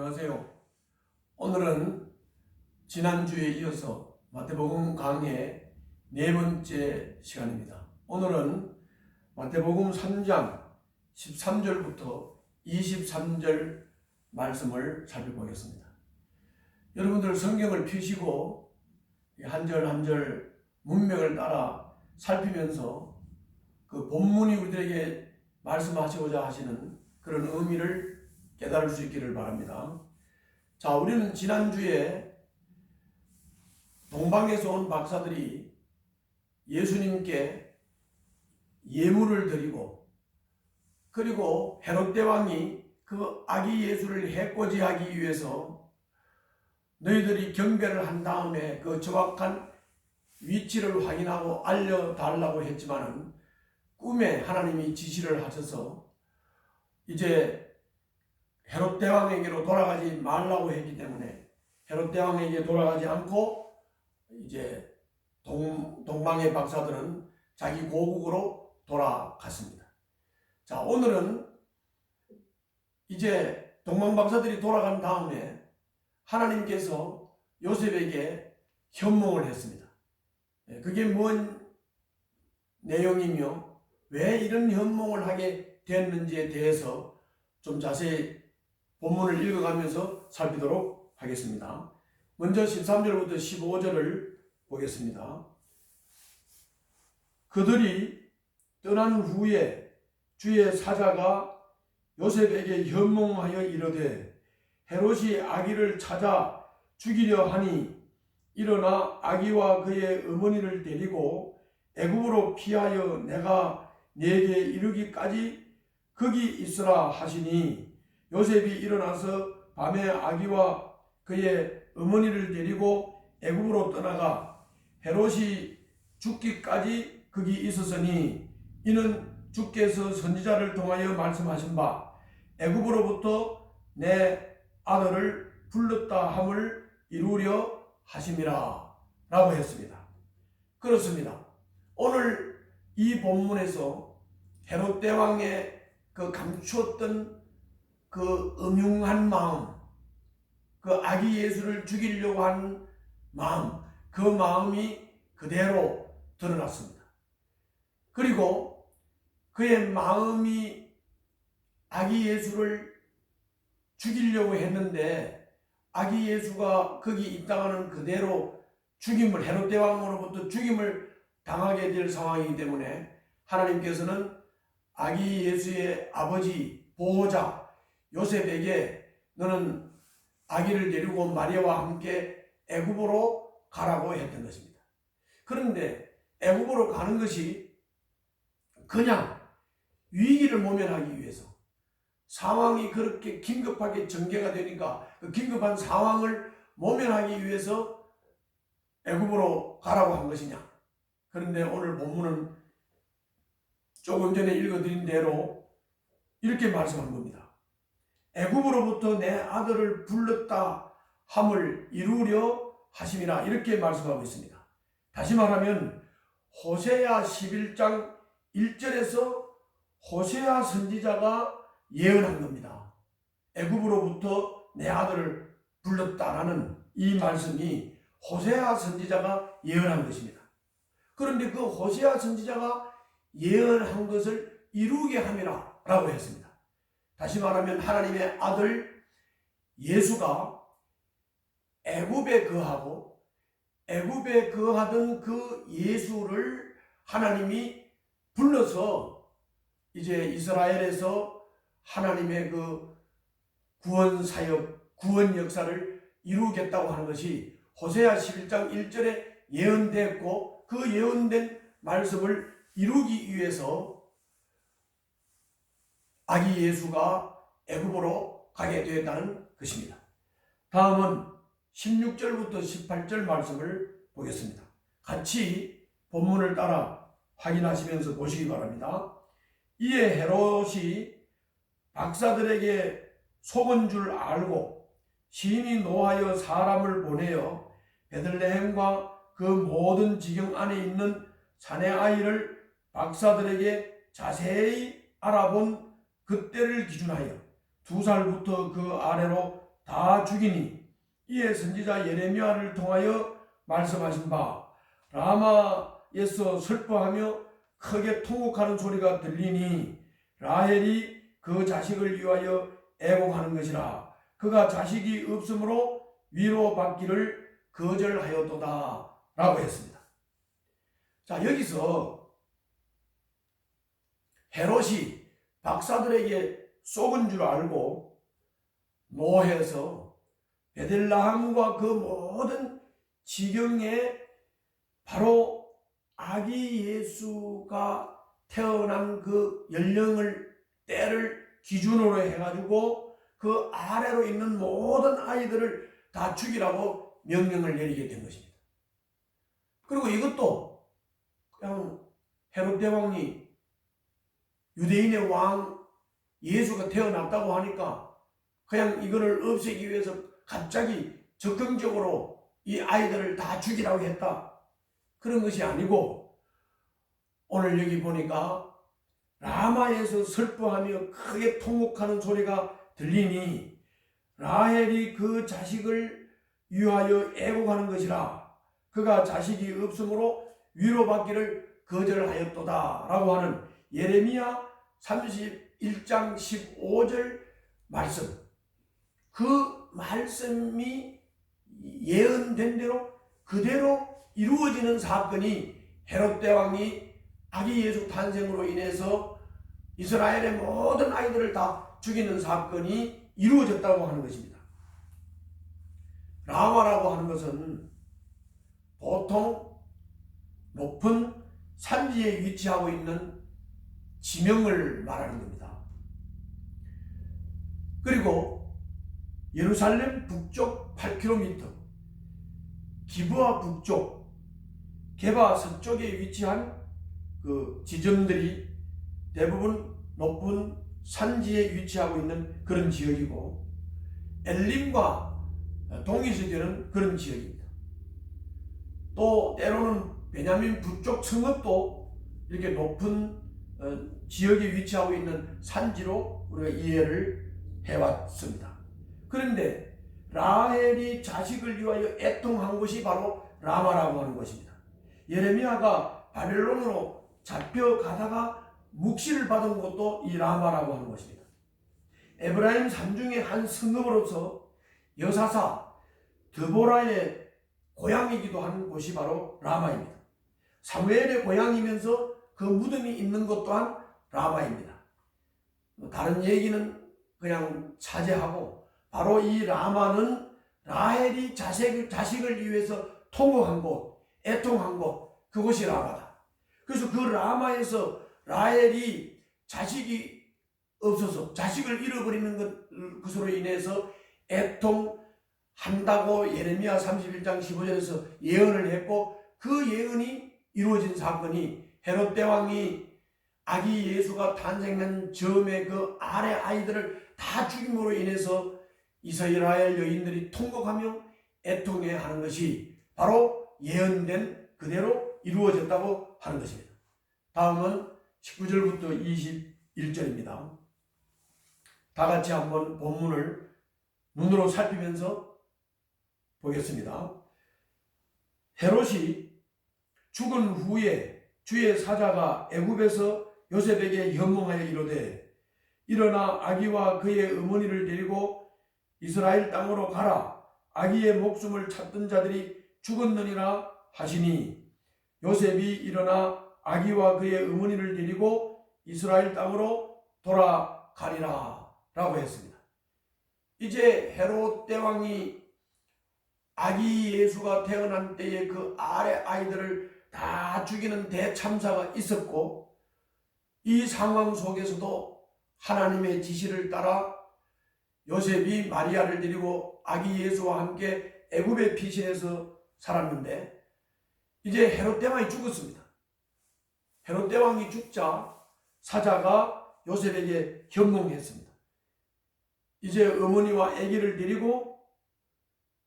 안녕하세요. 오늘은 지난주에 이어서 마태복음 강의 네 번째 시간입니다. 오늘은 마태복음 3장 13절부터 23절 말씀을 살펴보겠습니다. 여러분들 성경을 펴시고 한 절 한 절 문맥을 따라 살피면서 그 본문이 우리들에게 말씀하시고자 하시는 그런 의미를 깨달을 수 있기를 바랍니다. 자, 우리는 지난주에 동방에서 온 박사들이 예수님께 예물을 드리고 그리고 헤롯 대왕이 그 아기 예수를 해코지하기 위해서 너희들이 경배를 한 다음에 그 정확한 위치를 확인하고 알려달라고 했지만은 꿈에 하나님이 지시를 하셔서 이제 헤롯 대왕에게로 돌아가지 말라고 했기 때문에 헤롯 대왕에게 돌아가지 않고 이제 동, 동방의 박사들은 자기 고국으로 돌아갔습니다. 자, 오늘은 이제 동방 박사들이 돌아간 다음에 하나님께서 요셉에게 현몽을 했습니다. 예, 그게 뭔 내용이며 왜 이런 현몽을 하게 됐는지에 대해서 좀 자세히 본문을 읽어가면서 살피도록 하겠습니다. 먼저 13절부터 15절을 보겠습니다. 그들이 떠난 후에 주의 사자가 요셉에게 현몽하여 이르되 헤롯이 아기를 찾아 죽이려 하니 일어나 아기와 그의 어머니를 데리고 애굽으로 피하여 내가 네게 이르기까지 거기 있으라 하시니 요셉이 일어나서 밤에 아기와 그의 어머니를 데리고 애굽으로 떠나가 헤롯이 죽기까지 거기 있었으니 이는 주께서 선지자를 통하여 말씀하신 바 애굽으로부터 내 아들을 불렀다 함을 이루려 하심이라 라고 했습니다. 그렇습니다. 오늘 이 본문에서 헤롯 대왕의 그 감추었던 그 음흉한 마음, 그 아기 예수를 죽이려고 한 마음, 그 마음이 그대로 드러났습니다. 그리고 그의 마음이 아기 예수를 죽이려고 했는데 아기 예수가 거기 있다가는 그대로 죽임을 헤롯 대왕으로부터 죽임을 당하게 될 상황이기 때문에 하나님께서는 아기 예수의 아버지 보호자 요셉에게 너는 아기를 데리고 마리아와 함께 애굽으로 가라고 했던 것입니다. 그런데 애굽으로 가는 것이 그냥 위기를 모면하기 위해서 상황이 그렇게 긴급하게 전개가 되니까 그 긴급한 상황을 모면하기 위해서 애굽으로 가라고 한 것이냐? 그런데 오늘 본문은 조금 전에 읽어드린 대로 이렇게 말씀한 겁니다. 애굽으로부터 내 아들을 불렀다 함을 이루려 하심이라 이렇게 말씀하고 있습니다. 다시 말하면 호세아 11장 1절에서 호세아 선지자가 예언한 겁니다. 애굽으로부터 내 아들을 불렀다라는 이 말씀이 호세아 선지자가 예언한 것입니다. 그런데 그 호세아 선지자가 예언한 것을 이루게 함이라 라고 했습니다. 다시 말하면 하나님의 아들 예수가 애굽에 거하고 애굽에 거하던 그 예수를 하나님이 불러서 이제 이스라엘에서 하나님의 그 구원 사역, 구원 역사를 이루겠다고 하는 것이 호세아 11장 1절에 예언됐고 그 예언된 말씀을 이루기 위해서 아기 예수가 애굽으로 가게 되었다는 것입니다. 다음은 16절부터 18절 말씀을 보겠습니다. 같이 본문을 따라 확인하시면서 보시기 바랍니다. 이에 헤롯이 박사들에게 속은 줄 알고 심히 노하여 사람을 보내어 베들레헴과 그 모든 지경 안에 있는 사내 아이를 박사들에게 자세히 알아본 그때를 기준하여 두 살부터 그 아래로 다 죽이니 이에 선지자 예레미야를 통하여 말씀하신 바 라마에서 슬퍼하며 크게 통곡하는 소리가 들리니 라헬이 그 자식을 위하여 애곡하는 것이라 그가 자식이 없으므로 위로받기를 거절하였도다 라고 했습니다. 자 여기서 헤롯이 박사들에게 속은 줄 알고 노해서 베들라함과 그 모든 지경에 바로 아기 예수가 태어난 그 연령을 때를 기준으로 해가지고 그 아래로 있는 모든 아이들을 다 죽이라고 명령을 내리게 된 것입니다. 그리고 이것도 그냥 헤롯 대왕이 유대인의 왕 예수가 태어났다고 하니까 그냥 이거를 없애기 위해서 갑자기 적극적으로 이 아이들을 다 죽이라고 했다. 그런 것이 아니고 오늘 여기 보니까 라마에서 슬퍼하며 크게 통곡하는 소리가 들리니 라헬이 그 자식을 위하여 애곡하는 것이라 그가 자식이 없으므로 위로받기를 거절하였도다 라고 하는 예레미야 31장 15절 말씀 그 말씀이 예언된 대로 그대로 이루어지는 사건이 헤롯 대왕이 아기 예수 탄생으로 인해서 이스라엘의 모든 아이들을 다 죽이는 사건이 이루어졌다고 하는 것입니다. 라마라고 하는 것은 보통 높은 산지에 위치하고 있는 지명을 말하는 겁니다. 그리고 예루살렘 북쪽 8km, 기브아 북쪽, 개바 서쪽에 위치한 그 지점들이 대부분 높은 산지에 위치하고 있는 그런 지역이고 엘림과 동이스되는 그런 지역입니다. 또 때로는 베냐민 북쪽 성읍도 이렇게 높은 어, 지역에 위치하고 있는 산지로 우리가 이해를 해왔습니다. 그런데 라헬이 자식을 위하여 애통한 것이 바로 라마라고 하는 것입니다. 예레미야가 바벨론으로 잡혀가다가 묵시를 받은 것도 이 라마라고 하는 것입니다. 에브라임 산중의 한 성읍으로서 여사사 드보라의 고향이기도 한 곳이 바로 라마입니다. 사무엘의 고향이면서 그 무덤이 있는 것 또한 라마입니다. 다른 얘기는 그냥 차지하고 바로 이 라마는 라헬이 자식을, 자식을 위해서 통곡한 곳, 애통한 곳, 그곳이 라마다. 그래서 그 라마에서 라헬이 자식이 없어서 자식을 잃어버리는 것, 그것으로 인해서 애통한다고 예레미야 31장 15절에서 예언을 했고 그 예언이 이루어진 사건이 헤롯 대왕이 아기 예수가 탄생한 즈음에 그 아래 아이들을 다 죽임으로 인해서 이스라엘 여인들이 통곡하며 애통해 하는 것이 바로 예언된 그대로 이루어졌다고 하는 것입니다. 다음은 19절부터 21절입니다. 다 같이 한번 본문을 눈으로 살피면서 보겠습니다. 헤롯이 죽은 후에 주의 사자가 애굽에서 요셉에게 현몽하여 이르되 일어나 아기와 그의 어머니를 데리고 이스라엘 땅으로 가라 아기의 목숨을 찾던 자들이 죽었느니라 하시니 요셉이 일어나 아기와 그의 어머니를 데리고 이스라엘 땅으로 돌아가리라 라고 했습니다. 이제 헤롯 대왕이 아기 예수가 태어난 때에 그 아래 아이들을 다 죽이는 대참사가 있었고 이 상황 속에서도 하나님의 지시를 따라 요셉이 마리아를 데리고 아기 예수와 함께 애굽의 피신해서 살았는데 이제 헤롯 대왕이 죽었습니다. 헤롯 대왕이 죽자 사자가 요셉에게 현몽했습니다. 이제 어머니와 아기를 데리고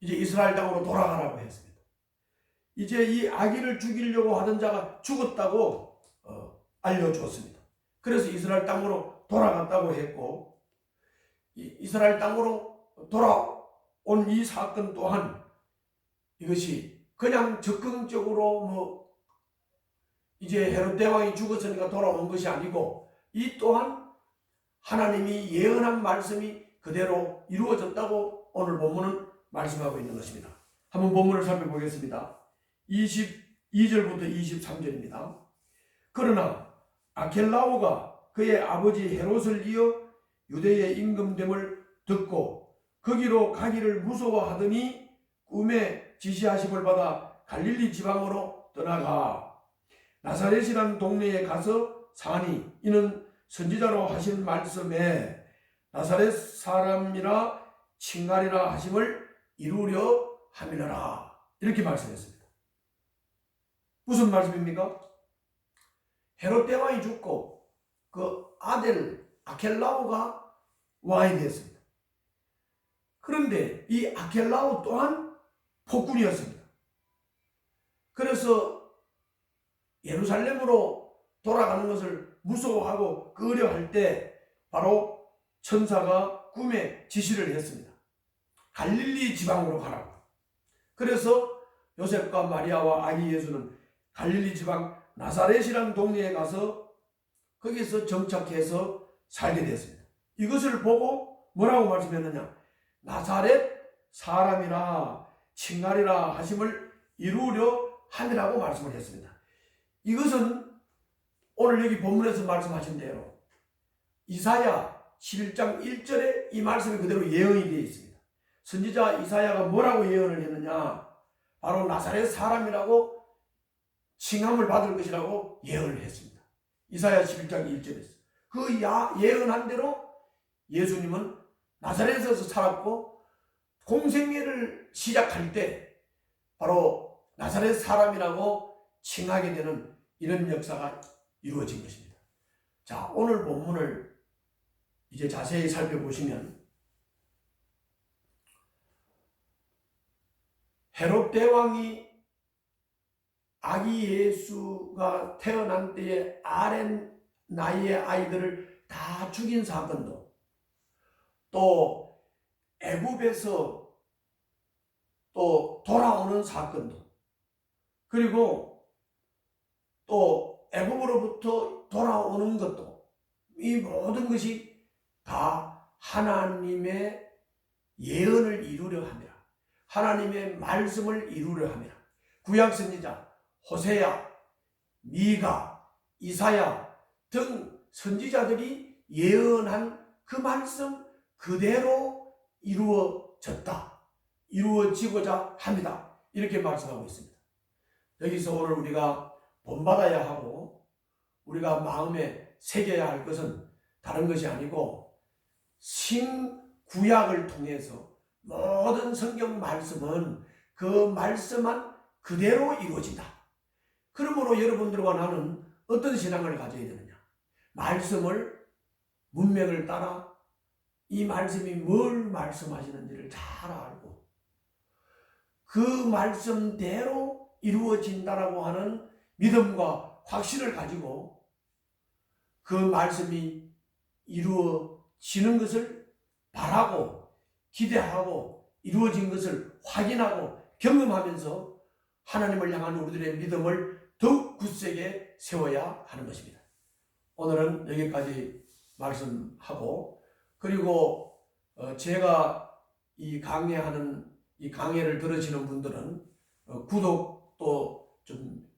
이제 이스라엘 땅으로 돌아가라고 했습니다. 이제 이 아기를 죽이려고 하던 자가 죽었다고 어, 알려주었습니다. 그래서 이스라엘 땅으로 돌아갔다고 했고 이스라엘 땅으로 돌아 온 이 사건 또한 이것이 그냥 적극적으로 뭐 이제 헤롯 대왕이 죽었으니까 돌아온 것이 아니고 이 또한 하나님이 예언한 말씀이 그대로 이루어졌다고 오늘 본문은 말씀하고 있는 것입니다. 한번 본문을 살펴보겠습니다. 22절부터 23절입니다. 그러나 아켈라오가 그의 아버지 헤롯을 이어 유대의 임금됨을 듣고 거기로 가기를 무서워하더니 꿈에 지시하심을 받아 갈릴리 지방으로 떠나가 나사렛이라는 동네에 가서 사니 이는 선지자로 하신 말씀에 나사렛 사람이라 칭가리라 하심을 이루려 함이라 이렇게 말씀했습니다. 무슨 말씀입니까? 헤롯 대왕이 죽고 그 아들 아켈라오가 왕이 되었습니다. 그런데 이 아켈라오 또한 폭군이었습니다. 그래서 예루살렘으로 돌아가는 것을 무서워하고 끄려할 때 바로 천사가 꿈에 지시를 했습니다. 갈릴리 지방으로 가라고. 그래서 요셉과 마리아와 아기 예수는 갈릴리 지방 나사렛이라는 동네에 가서 거기서 정착해서 살게 됐습니다. 이것을 보고 뭐라고 말씀했느냐? 나사렛 사람이라 칭가리라 하심을 이루려 함이라고 말씀을 했습니다. 이것은 오늘 여기 본문에서 말씀하신 대로 이사야 11장 1절에 이 말씀이 그대로 예언이 되어 있습니다. 선지자 이사야가 뭐라고 예언을 했느냐? 바로 나사렛 사람이라고 칭함을 받을 것이라고 예언을 했습니다. 이사야 11장 1절에서. 그 야, 예언한 대로 예수님은 나사렛에서 살았고 공생애를 시작할 때 바로 나사렛 사람이라고 칭하게 되는 이런 역사가 이루어진 것입니다. 자, 오늘 본문을 이제 자세히 살펴보시면 헤롯 대왕이 아기 예수가 태어난 때에 아렌 나이의 아이들을 다 죽인 사건도 또 애굽에서 또 돌아오는 사건도 그리고 또 애굽으로부터 돌아오는 것도 이 모든 것이 다 하나님의 예언을 이루려 함이라. 하나님의 말씀을 이루려 함이라. 구약 선지자 호세야, 미가, 이사야 등 선지자들이 예언한 그 말씀 그대로 이루어졌다. 이루어지고자 합니다. 이렇게 말씀하고 있습니다. 여기서 오늘 우리가 본받아야 하고 우리가 마음에 새겨야 할 것은 다른 것이 아니고 신구약을 통해서 모든 성경 말씀은 그 말씀만 그대로 이루어진다. 그러므로 여러분들과 나는 어떤 신앙을 가져야 되느냐? 말씀을 문맥을 따라 이 말씀이 뭘 말씀하시는지를 잘 알고 그 말씀대로 이루어진다라고 하는 믿음과 확신을 가지고 그 말씀이 이루어지는 것을 바라고 기대하고 이루어진 것을 확인하고 경험하면서 하나님을 향한 우리들의 믿음을 더욱 굳세게 세워야 하는 것입니다. 오늘은 여기까지 말씀하고 그리고 어, 제가 이 강의하는 이 강의를 들으시는 분들은 어, 구독도 좀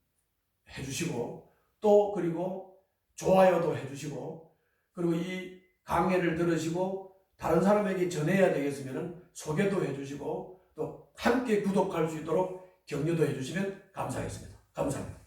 해주시고 또 그리고 좋아요도 해주시고 그리고 이 강의를 들으시고 다른 사람에게 전해야 되겠으면 소개도 해주시고 또 함께 구독할 수 있도록 격려도 해주시면 감사하겠습니다. 감사합니다.